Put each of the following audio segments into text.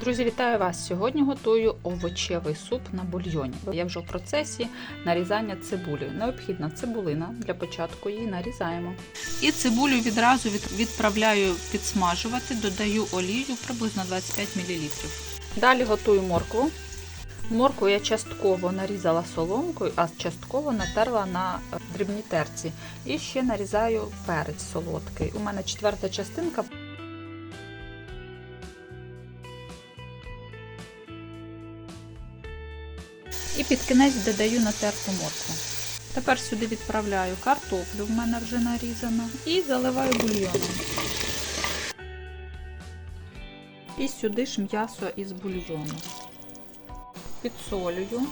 Друзі, вітаю вас! Сьогодні готую овочевий суп на бульйоні. Я вже в процесі нарізання цибулі. Необхідна цибулина. Для початку її нарізаємо. І цибулю відразу відправляю підсмажувати, додаю олію приблизно 25 мл. Далі готую моркву. Моркву я частково нарізала соломкою, а частково натерла на е, дрібній терці. І ще нарізаю перець солодкий. У мене четверта частинка. І під кінець додаю натерту моркву. Тепер сюди відправляю картоплю, в мене вже нарізана, і заливаю бульйоном. І сюди ж м'ясо із бульйону. Підсолюю,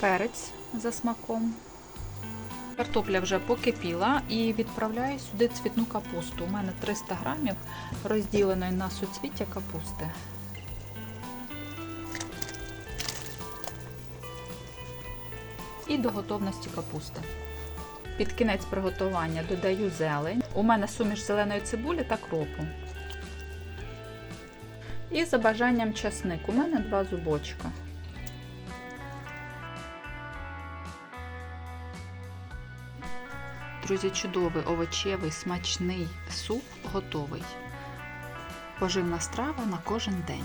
перець за смаком. Картопля вже покипіла і відправляю сюди цвітну капусту. У мене 300 грамів розділеної на суцвіття капусти. І до готовності капусти. Під кінець приготування додаю зелень. У мене суміш зеленої цибулі та кропу. І за бажанням часник. У мене два зубочка. Друзі, чудовий овочевий смачний суп готовий. Поживна страва на кожен день.